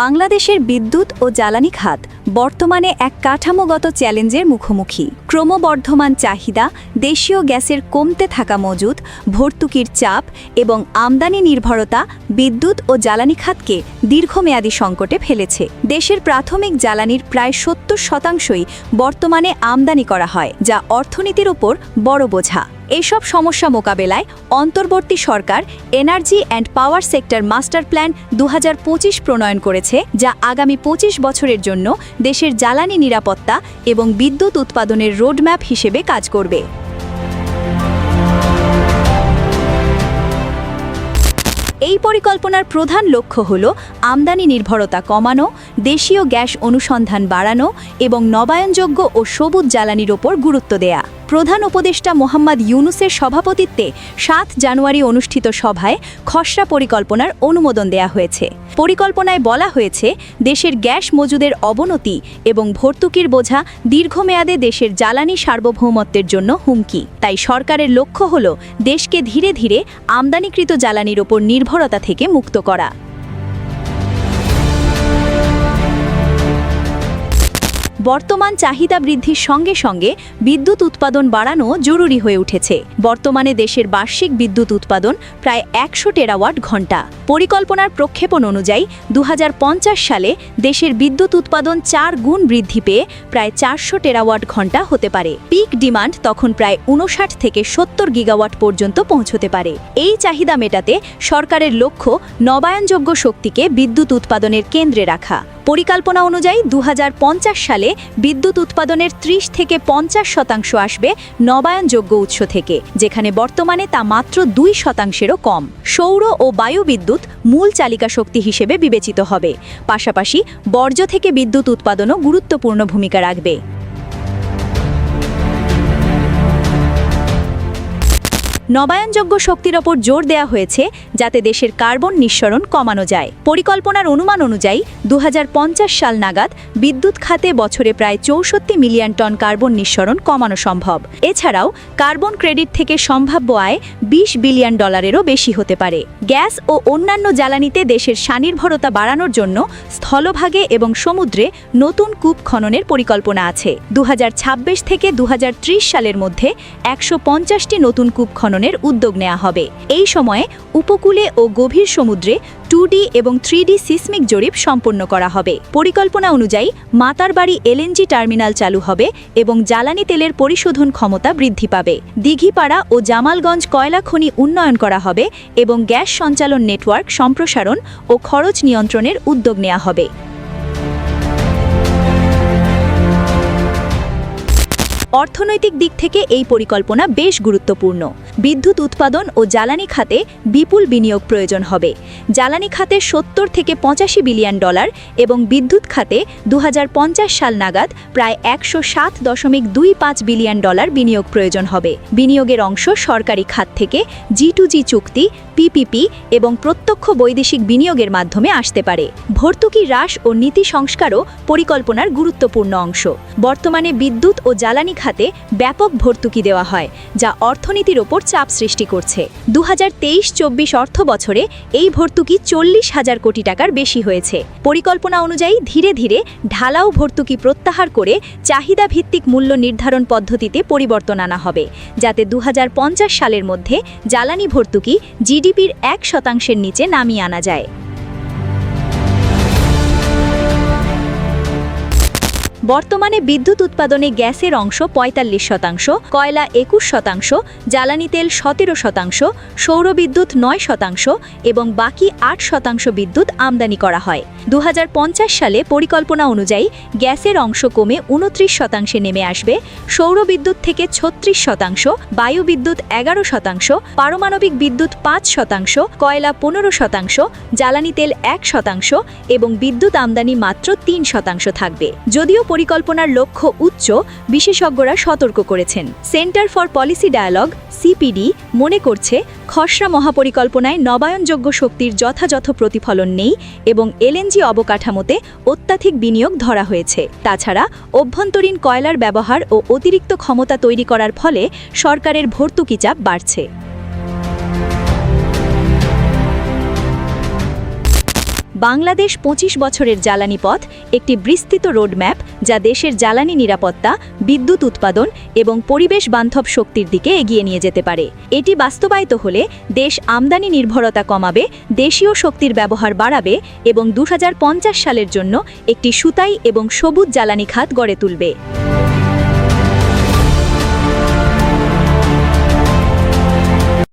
বাংলাদেশের বিদ্যুৎ ও জ্বালানি খাত বর্তমানে এক কাঠামোগত চ্যালেঞ্জের মুখোমুখি। ক্রমবর্ধমান চাহিদা, দেশীয় গ্যাসের কমতে থাকা মজুদ ভর্তুকির চাপ এবং আমদানি নির্ভরতা বিদ্যুৎ ও জ্বালানি খাতকে দীর্ঘমেয়াদী সংকটে ফেলেছে। দেশের প্রাথমিক জ্বালানির প্রায় সত্তর শতাংশই বর্তমানে আমদানি করা হয়, যা অর্থনীতির ওপর বড় বোঝা। এসব সমস্যা মোকাবেলায় অন্তর্বর্তী সরকার, energy and power sector master plan দু হাজার পঁচিশ প্রণয়ন করেছে, যা আগামী পঁচিশ বছরের জন্য দেশের জ্বালানি নিরাপত্তা এবং বিদ্যুৎ উৎপাদনের রোডম্যাপ হিসেবে কাজ করবে। এই পরিকল্পনার প্রধান লক্ষ্য হল আমদানি নির্ভরতা কমানো, দেশীয় গ্যাস অনুসন্ধান বাড়ানো এবং নবায়নযোগ্য ও সবুজ জ্বালানির ওপর গুরুত্ব দেয়া। প্রধান উপদেষ্টা মোহাম্মদ ইউনুসের সভাপতিত্বে সাত জানুয়ারি অনুষ্ঠিত সভায় খসড়া পরিকল্পনার অনুমোদন দেয়া হয়েছে। পরিকল্পনায় বলা হয়েছে, দেশের গ্যাস মজুদের অবনতি এবং ভর্তুকির বোঝা দীর্ঘমেয়াদে দেশের জ্বালানি সার্বভৌমত্বের জন্য হুমকি। তাই সরকারের লক্ষ্য হল, দেশকে ধীরে ধীরে আমদানিকৃত জ্বালানির ওপর নির্ভরতা থেকে মুক্ত করা। বর্তমান চাহিদা বৃদ্ধির সঙ্গে সঙ্গে বিদ্যুৎ উৎপাদন বাড়ানো জরুরি হয়ে উঠেছে। বর্তমানে দেশের বার্ষিক বিদ্যুৎ উৎপাদন প্রায় একশো টেরাওয়াট ঘণ্টা। পরিকল্পনার প্রক্ষেপণ অনুযায়ী দু হাজার পঞ্চাশ সালে দেশের বিদ্যুৎ উৎপাদন চার গুণ বৃদ্ধি পেয়ে প্রায় চারশো টেরাওয়াট ঘণ্টা হতে পারে। পিক ডিমান্ড তখন প্রায় উনষাট থেকে সত্তর গিগাওয়াট পর্যন্ত পৌঁছতে পারে। এই চাহিদা মেটাতে সরকারের লক্ষ্য নবায়নযোগ্য শক্তিকে বিদ্যুৎ উৎপাদনের কেন্দ্রে রাখা। পরিকল্পনা অনুযায়ী দু হাজার পঞ্চাশ সালে বিদ্যুৎ উৎপাদনের ৩০ থেকে পঞ্চাশ শতাংশ আসবে নবায়নযোগ্য উৎস থেকে, যেখানে বর্তমানে তা মাত্র দুই শতাংশেরও কম। সৌর ও বায়ু বিদ্যুৎ মূল চালিকা শক্তি হিসেবে বিবেচিত হবে। পাশাপাশি বর্জ্য থেকে বিদ্যুৎ উৎপাদনও গুরুত্বপূর্ণ ভূমিকা রাখবে। নবায়নযোগ্য শক্তির ওপর জোর দেওয়া হয়েছে যাতে দেশের কার্বন নিঃসরণ কমানো যায়। পরিকল্পনার অনুমান অনুযায়ী দু হাজার পঞ্চাশ সাল নাগাদ বিদ্যুৎ খাতে বছরে প্রায় চৌষট্টি মিলিয়ন টন কার্বন নিঃসরণ কমানো সম্ভব। এছাড়াও কার্বন ক্রেডিট থেকে সম্ভাব্য আয় বিশ বিলিয়ন ডলারেরও বেশি হতে পারে। গ্যাস ও অন্যান্য জ্বালানিতে দেশের স্বনির্ভরতা বাড়ানোর জন্য স্থলভাগে এবং সমুদ্রে নতুন কূপ খননের পরিকল্পনা আছে। দু হাজার ছাব্বিশ থেকে দু হাজার ত্রিশ সালের মধ্যে একশো নতুন কূপ খননের উদ্যোগ নেওয়া হবে। এই সময়ে উপকূলে ও গভীর সমুদ্রে টু এবং থ্রি সিসমিক জরিপ সম্পন্ন করা হবে। পরিকল্পনা অনুযায়ী মাতারবাড়ি এলএনজি টার্মিনাল চালু হবে এবং জ্বালানি তেলের পরিশোধন ক্ষমতা বৃদ্ধি পাবে। দিঘিপাড়া ও জামালগঞ্জ কয়লা খনি উন্নয়ন করা হবে এবং গ্যাস সঞ্চালন নেটওয়ার্ক সম্প্রসারণ ও খরচ নিয়ন্ত্রণের উদ্যোগ নেওয়া হবে। অর্থনৈতিক দিক থেকে এই পরিকল্পনা বেশ গুরুত্বপূর্ণ। বিদ্যুৎ উৎপাদন ও জ্বালানি খাতে বিপুল বিনিয়োগ প্রয়োজন হবে। জ্বালানি খাতে সত্তর থেকে পঁচাশি বিলিয়ন ডলার এবং বিদ্যুৎ খাতে দু হাজার পঞ্চাশ সাল নাগাদ প্রায় একশো সাত দশমিক দুই পাঁচ বিলিয়ন ডলার বিনিয়োগ প্রয়োজন হবে। বিনিয়োগের অংশ সরকারি খাত থেকে জি টু জি চুক্তি পিপিপি এবং প্রত্যক্ষ বৈদেশিক বিনিয়োগের মাধ্যমে আসতে পারে। ভর্তুকি হ্রাস ও নীতি সংস্কারও পরিকল্পনার গুরুত্বপূর্ণ অংশ। বর্তমানে বিদ্যুৎ ও জ্বালানি খাতে ব্যাপক ভর্তুকি দেওয়া হয়, যা অর্থনীতির ওপর চাপ সৃষ্টি করছে। দু হাজার তেইশ চব্বিশ অর্থ বছরে এই ভর্তুকি চল্লিশ হাজার কোটি টাকার বেশি হয়েছে। পরিকল্পনা অনুযায়ী ধীরে ধীরে ঢালাও ভর্তুকি প্রত্যাহার করে চাহিদা ভিত্তিক মূল্য নির্ধারণ পদ্ধতিতে পরিবর্তন আনা হবে, যাতে দুহাজার পঞ্চাশ সালের মধ্যে জ্বালানি ভর্তুকি জিডিপির এক শতাংশের নিচে নামিয়ে আনা যায়। বর্তমানে বিদ্যুৎ উৎপাদনে গ্যাসের অংশ পঁয়তাল্লিশ শতাংশ, কয়লা একুশ শতাংশ, জ্বালানি তেল সতেরো শতাংশ, সৌরবিদ্যুৎ নয় শতাংশ এবং বাকি আট শতাংশ বিদ্যুৎ আমদানি করা হয়। দু হাজার পঞ্চাশ সালে পরিকল্পনা অনুযায়ী গ্যাসের অংশ কমে উনত্রিশ শতাংশে নেমে আসবে, সৌরবিদ্যুৎ থেকে ছত্রিশ শতাংশ বায়ু বিদ্যুৎ এগারো শতাংশ, পারমাণবিক বিদ্যুৎ পাঁচ শতাংশ, কয়লা পনেরো শতাংশ, জ্বালানি তেল এক শতাংশ এবং বিদ্যুৎ আমদানি মাত্র তিন শতাংশ থাকবে। যদিও পরিকল্পনার লক্ষ্য উচ্চ, বিশেষজ্ঞরা সতর্ক করেছেন। Centre for policy dialogue, CPD, মনে করছে, খসড়া মহাপরিকল্পনায় নবায়নযোগ্য শক্তির যথাযথ প্রতিফলন নেই এবং এলএনজি অবকাঠামোতে অত্যাধিক বিনিয়োগ ধরা হয়েছে। তাছাড়া, অভ্যন্তরীণ কয়লার ব্যবহার ও অতিরিক্ত ক্ষমতা তৈরি করার ফলে সরকারের ভর্তুকি চাপ বাড়ছে। বাংলাদেশ পঁচিশ বছরের জ্বালানি পথ, একটি বিস্তৃত রোডম্যাপ যা দেশের জ্বালানি নিরাপত্তা, বিদ্যুৎ উৎপাদন এবং পরিবেশ বান্ধব শক্তির দিকে এগিয়ে নিয়ে যেতে পারে। এটি বাস্তবায়িত হলে দেশ আমদানি নির্ভরতা কমাবে, দেশীয় শক্তির ব্যবহার বাড়াবে এবং দু হাজার পঞ্চাশ সালের জন্য একটি সুতাই এবং সবুজ জ্বালানি খাত গড়ে তুলবে।